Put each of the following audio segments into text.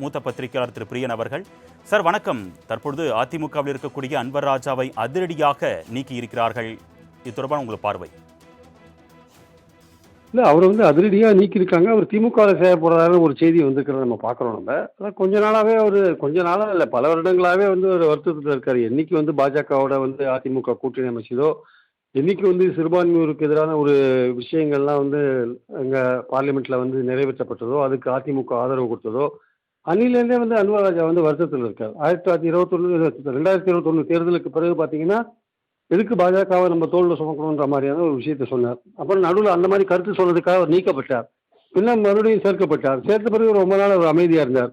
மூத்த பத்திரிகையாளர் திரு பிரியன் அவர்கள். சார் வணக்கம். தற்பொழுது அதிமுகவில் இருக்கக்கூடிய அன்வர் ராஜாவை அதிரடியாக நீக்கி இருக்கிறார்கள் இது தொடர்பான உங்களுக்கு பார்வை. இல்லை அவர் வந்து அதிரடியாக நீக்கியிருக்காங்க. அவர் திமுகவில் சேர ஒரு செய்தி வந்திருக்கிறத நம்ம பார்க்குறோம் நம்ம. அதான் கொஞ்ச நாளாகவே அவர் கொஞ்ச நாளாக இல்லை பல வருடங்களாகவே வந்து ஒரு வருத்தத்தில் இருக்கார். என்னைக்கு வந்து பாஜகவோட வந்து அதிமுக கூட்டணி அமைச்சதோ என்னைக்கு வந்து சிறுபான்மையோருக்கு எதிரான ஒரு விஷயங்கள்லாம் வந்து எங்கள் பார்லிமெண்ட்டில் வந்து நிறைவேற்றப்பட்டதோ அதுக்கு அதிமுக ஆதரவு கொடுத்ததோ அன்னிலேருந்தே வந்து அன்வர் ராஜா வந்து வருத்தத்தில் இருக்கார். ஆயிரத்தி தொள்ளாயிரத்தி இருபத்தொன்று ரெண்டாயிரத்தி இருபத்தொன்று தேர்தலுக்கு பிறகு பார்த்தீங்கன்னா எதுக்கு பாஜகவை நம்ம தோளில் சுமக்கணுன்ற மாதிரியான ஒரு விஷயத்த சொன்னார். அப்புறம் நடுவில் அந்த மாதிரி கருத்து சொன்னதுக்காக அவர் நீக்கப்பட்டார். பின்னர் மறுபடியும் சேர்க்கப்பட்டார். சேர்த்த பிறகு ரொம்ப நாள் அவர் அமைதியாக இருந்தார்.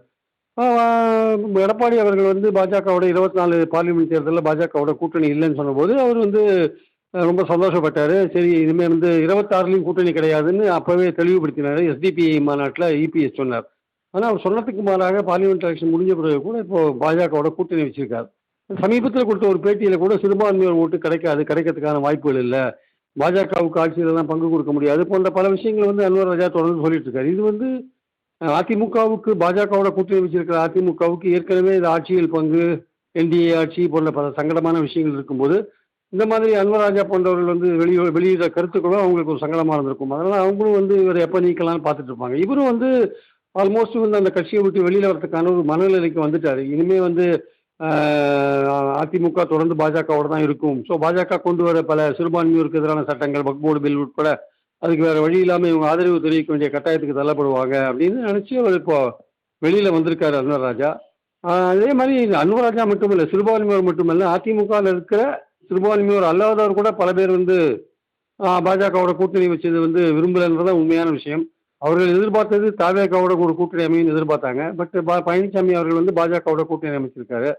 எடப்பாடி அவர்கள் வந்து பாஜகவோட இருபத்தி நாலு பார்லிமெண்ட் தேர்தலில் பாஜகவோட கூட்டணி இல்லைன்னு சொன்னபோது அவர் வந்து ரொம்ப சந்தோஷப்பட்டார். சரி இனிமேல் வந்து இருபத்தாறுலையும் கூட்டணி கிடையாதுன்னு அப்போவே தெளிவுபடுத்தினார். எஸ்டிபி மாநாட்டில் இபிஎஸ் சொன்னார். ஆனால் அவர் சொன்னதுக்கு மாறாக பார்லிமெண்ட் எலெக்ஷன் முடிஞ்ச பிறகு கூட இப்போ பாஜகவோட கூட்டணி வச்சிருக்கார். சமீபத்தில் கொடுத்த ஒரு பேட்டியில் கூட சிறுபான்மையோர் ஓட்டு கிடைக்காது கிடைக்கிறதுக்கான வாய்ப்புகள் இல்லை. பாஜகவுக்கு ஆட்சியில் தான் பங்கு கொடுக்க முடியாது. போன்ற பல விஷயங்கள் வந்து அன்வர் ராஜா தொடர்ந்து சொல்லிட்டு இருக்காரு இது வந்து அதிமுகவுக்கு பாஜகவோட கூட்டணி வச்சிருக்கிற அதிமுகவுக்கு ஏற்கனவே இது ஆட்சியில் பங்கு என்டிஏ ஆட்சி போன்ற பல சங்கடமான விஷயங்கள் இருக்கும்போது இந்த மாதிரி அன்வர் ராஜா போன்றவர்கள் வந்து வெளியே வெளியிட கருத்துக்களும் அவங்களுக்கு ஒரு சங்கடமாக இருந்திருக்கும். அதனால் அவங்களும் வந்து இவர் எப்போ நீக்கலாம்னு பார்த்துட்டு இருப்பாங்க. இவரும் வந்து ஆல்மோஸ்ட் வந்து அந்த கட்சியை விட்டு வெளியில் வரதுக்கான ஒரு மனநிலைக்கு வந்துட்டார். இனிமே வந்து அதிமுக தொடர்ந்து பாஜகவோட தான் இருக்கும். ஸோ பாஜக கொண்டு வர பல சிறுபான்மையோருக்கு எதிரான சட்டங்கள் வக்போர்டு பில் உட்பட அதுக்கு வேற வழி இல்லாமல் இவங்க ஆதரவு தெரிவிக்க வேண்டிய கட்டாயத்துக்கு தள்ளப்படுவாங்க அப்படின்னு நினச்சி அவர் இப்போ வெளியில் வந்திருக்காரு அன்வர் ராஜா. அதே மாதிரி அன்வர் ராஜா மட்டுமில்லை சிறுபான்மையோர் மட்டுமல்ல அதிமுகவில் இருக்கிற சிறுபான்மையோர் அல்லாதவர் கூட பல பேர் வந்து பாஜகவோட கூட்டணி வச்சது வந்து விரும்பலைன்றதான் உண்மையான விஷயம். அவர்கள் எதிர்பார்த்தது தாவேகாவோட ஒரு கூட்டணி அமையும் எதிர்பார்த்தாங்க. பட் பா பழனிசாமி அவர்கள் வந்து பாஜகவோட கூட்டணி அமைச்சிருக்காரு.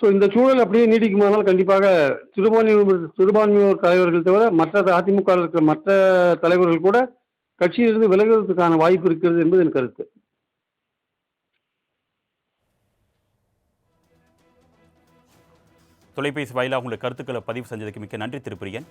ஸோ இந்த சூழல் அப்படியே நீடிக்குமானால் கண்டிப்பாக சிறுபான்மையோர் சிறுபான்மையோர் தலைவர்கள் தவிர மற்ற அதிமுக இருக்கிற மற்ற தலைவர்கள் கூட கட்சியிலிருந்து விலகுவதற்கான வாய்ப்பு இருக்கிறது என்பது என் கருத்து. தொலைபேசி வாயிலாக உங்களுடைய கருத்துக்களை பதிவு செஞ்சதுக்கு மிக்க நன்றி திருப்பிரியன்.